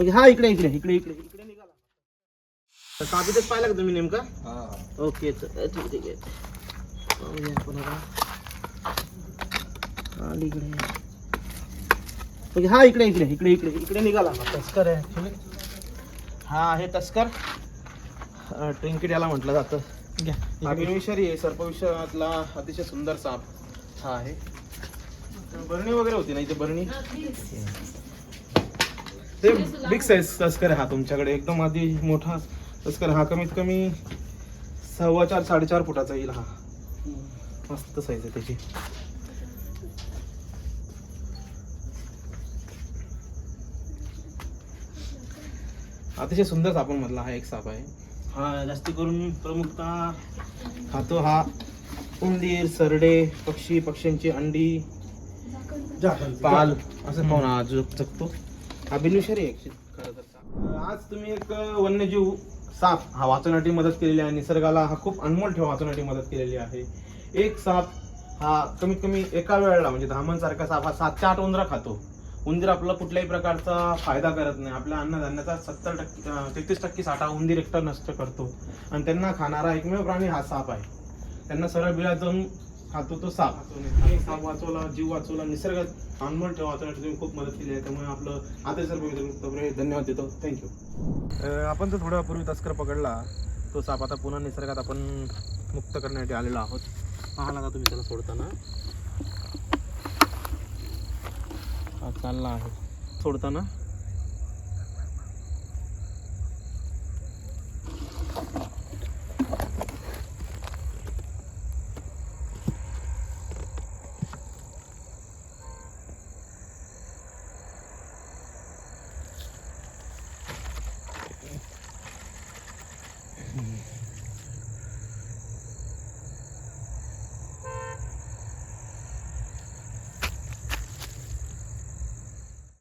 Okay हा इकडे इकडे इकडे इकडे इकडे निघाला. तर साबीतच पाहिला का तुम्ही नेमका? ओके तर ठीक आहे, ठीक आहे. पाहूया आपण आता. हा, इकडे. ओके हा इकडे इकडे इकडे इकडे इकडे निघाला. हा तस्कर आहे हा आहे तस्कर. ट्रिंकिट याला म्हटलं जातं. घ्या हा आहे सर्पविषयातला अतिशय सुंदर साप हा आहे. बरणी वगैरे होती ना इथे बरणी? ते बिग साईज तस्कर हा तुमच्याकडे. एकदम आधी मोठा तस्कर हा कमीत कमी सव्वा चार साडेचार फुटाचा येईल हा. मस्त साईज आहे त्याची. अतिशय सुंदर सापांमधला हा एक साप आहे. हा जास्ती करून प्रमुखतः खातो हा उंदीर सरडे पक्षी पक्ष्यांची अंडी पाल असं पाहून हा जग जगतो. हा आहे actually खरं तर साप. आज तुम्ही एक वन्यजीव साप हा वाचवण्यासाठी मदत केलेली आहे. निसर्गाला हा खूप अनमोल ठेवा वाचवण्यासाठी मदत केलेली आहे. एक साप हा कमीत कमी एका वेळेला म्हणजे धामणसारखा साप हा सात ते आठ उंदरा खातो. उंदीर आपला कुठल्याही प्रकारचा फायदा करत नाही. आपल्या अन्नधान्याचा सत्तर टक्के तेहतीस टक्के साठा उंदीर एकटा नष्ट करतो. आणि त्यांना खाणारा एकमेव प्राणी हा साप आहे. त्यांना सरळ बिळात जाऊन खातो तो साप. आणि साप वाचवला जीव वाचवला निसर्ग अनमोल ठेवा वाचवण्यासाठी तुम्ही खूप मदत केली आहे. त्यामुळे आपलं आदर सर्व धन्यवाद देतो. थँक्यू आपण जो थोड्या पूर्वी तस्कर पकडला तो साप आता पुन्हा निसर्गात आपण मुक्त करण्यासाठी आलेलो आहोत. पाहाल आता तुम्ही त्याला सोडताना. हा चालला आहे. सोडताना.